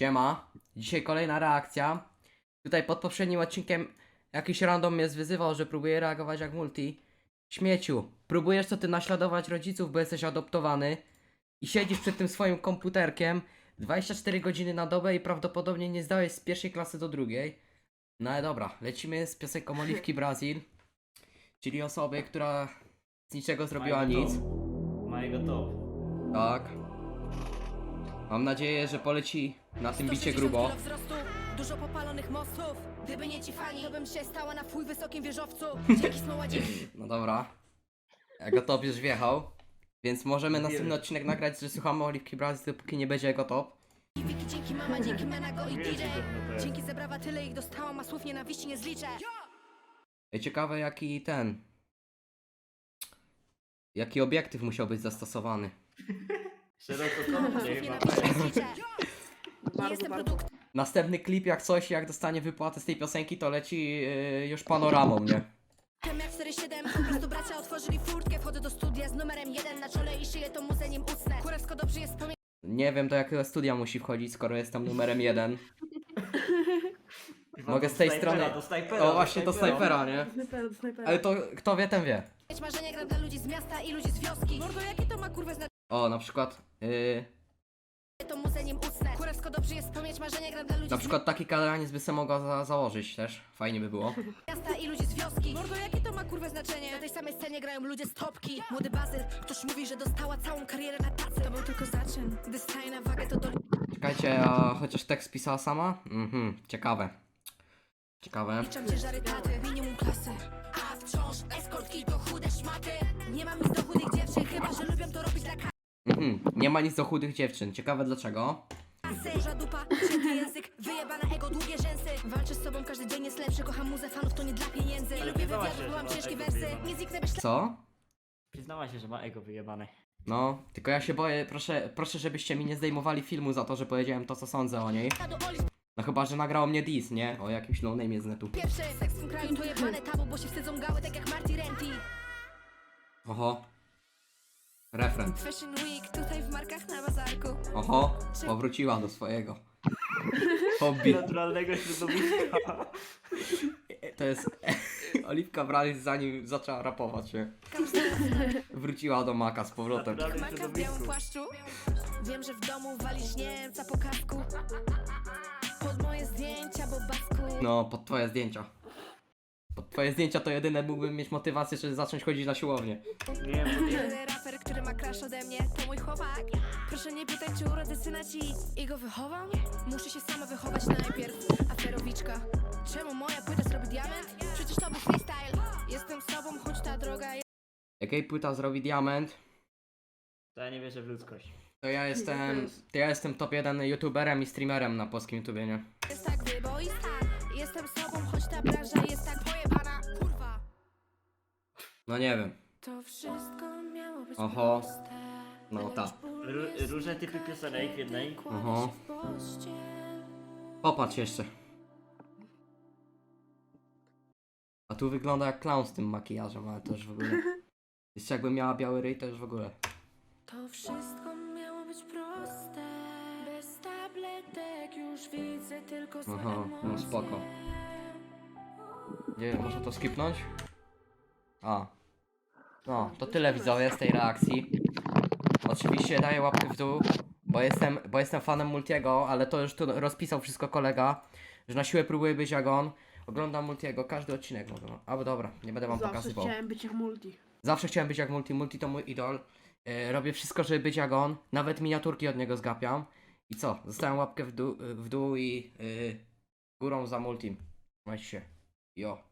Siema. Dzisiaj kolejna reakcja. Tutaj pod poprzednim odcinkiem jakiś random mnie wyzywał, że próbuje reagować jak multi. Śmieciu, próbujesz co ty naśladować rodziców, bo jesteś adoptowany i siedzisz przed tym swoim komputerkiem 24 godziny na dobę i prawdopodobnie nie zdałeś z pierwszej klasy do drugiej. No ale dobra, lecimy z piosenką Oliwki Brazil, czyli osoby, która z niczego zrobiła nic. Mojego top. Tak. Mam nadzieję, że poleci na tym bicie 160 grubo. wzrostu, dużo popalonych mostów Gdyby nie ci fani, to bym się stała na twój wysokim wieżowcu smoła No dobra. Jego top już wjechał. Więc możemy następny odcinek nagrać, że słuchamy Oliwki Brazil, dopóki nie będzie jego top. Wiki, dzięki mama, dzięki Menago i DJ. Dzięki zebrawa tyle ich dostałam, a słów nienawiści nie zliczę Ej, Ciekawe jaki ten... Jaki obiektyw musiał być zastosowany. Chyba. nie jestem produktem Następny klip jak coś, jak dostanie wypłatę z tej piosenki, to leci yy, już panoramą, nie? jak 47 Po prostu bracia otworzyli furtkę Wchodzę do studia z numerem jeden na czole i szyję to muzę nim usnę Kurewsko dobrze jest Nie wiem do jakiego studia musi wchodzić, skoro jest tam numerem jeden. Chyba Mogę do z tej snajpera, strony- Do snajpera, O właśnie to snajpera, nie? Snajpera, do snajpera. Ale to kto wie, ten wie. marzenia gram dla ludzi z miasta i ludzi z wioski Mordo, jakie to ma znaczenie? O, na przykład... Yy, To muzę nim usnę Kurewsko dobrze jest spełniać marzenia gram dla ludzi na przykład taki kadraniec by se mogła za założyć też. Fajnie by było. miasta i ludzi z wioski Mordo, jakie to ma znaczenie? Na tej samej scenie grają ludzie z topki Młody bazyl, ktoś mówi, że dostała całą karierę na tacy To był tylko zaczyn Gdy staje na wagę, to do Czekajcie, a chociaż tekst pisała sama? Mhm, ciekawe. Ciekawe. Liczam ciężary taty, minimum klasy A wciąż eskortki to chude szmaty Nie mam nic do chudych dziewczyn, chyba że lubią to robić dla Mhm, nie ma nic do chudych dziewczyn. Ciekawe dlaczego. Duża dupa, cięty język, wyjebana ego, długie rzęsy Walczę z sobą, każdy dzień jest lepszy Kocham muzę fanów, to nie dla pieniędzy Ale Lubię przyznała wywiady, się, byłam że ma ciężkie wersy. Nie zniknę bez Co? Przyznała się, że ma ego wyjebane. No, tylko ja się boję, proszę, proszę żebyście mi nie zdejmowali filmu za to, że powiedziałem to co sądzę o niej. śladu Oli No chyba, że nagrał mnie dis, nie? O jakimś no name z netu. Pierwszy seks w tym kraju to jebane tabu, bo się wstydzą gały tak jak Marty Renty Oho. Refren. Fashion Week, tutaj w markach na bazarku Oho, powróciła do swojego. Hobby. Naturalnego środowiska. To jest Oliwka Bralis zanim zaczęła rapować, nie? Wróciła do Maka z powrotem. Naturalne Marka w białym płaszczu Wiem, że w domu walisz Niemca po kasku Pod moje zdjęcia, bo basku No, pod twoje zdjęcia. Twoje zdjęcia to jedyne mógłbym mieć motywację, żeby zacząć chodzić na siłownię. Nie, bo nie. Jedyny raper, który ma crush ode mnie, to mój chłopak Proszę nie pytać, czy urodzę syna ci i go wychowam? Muszę się sama wychować najpierw, aferowiczka Czemu moja płyta zrobi diament? Przecież to był freestyle Jestem sobą, choć ta droga Jakiej płyta zrobi diament? To ja nie wierzę w ludzkość. To ja jestem. To ja jestem top 1 youtuberem i streamerem na polskim YouTubie, nie? jest tak wyboista Jestem sobą, choć ta branża jest tak No nie wiem. To wszystko miało być Oho. proste No ta. Ró- różne typy piosenek w jednej. Oho. Popatrz jeszcze. A tu wygląda jak clown z tym makijażem, ale to już w ogóle. Jeszcze jakby miała biały ryj, to już w ogóle. To wszystko miało być proste Bez tabletek już widzę tylko złe Aha, no emocje. spoko. Nie wiem, może to skipnąć? A. No, to tyle widzowie z tej reakcji. Oczywiście daję łapkę w dół, bo jestem, bo jestem fanem Multiego, ale to już tu rozpisał wszystko kolega, że na siłę próbuje być jak on. Oglądam Multiego, każdy odcinek mogę. Albo dobra, nie będę wam Zawsze pokazywał. chciałem być jak multi. Zawsze chciałem być jak Multi, Multi to mój idol. E, robię wszystko, żeby być jak on. Nawet miniaturki od niego zgapiam. I co? Zostałem łapkę w dół, w dół i y, górą za Multim. Trzymajcie się. Jo.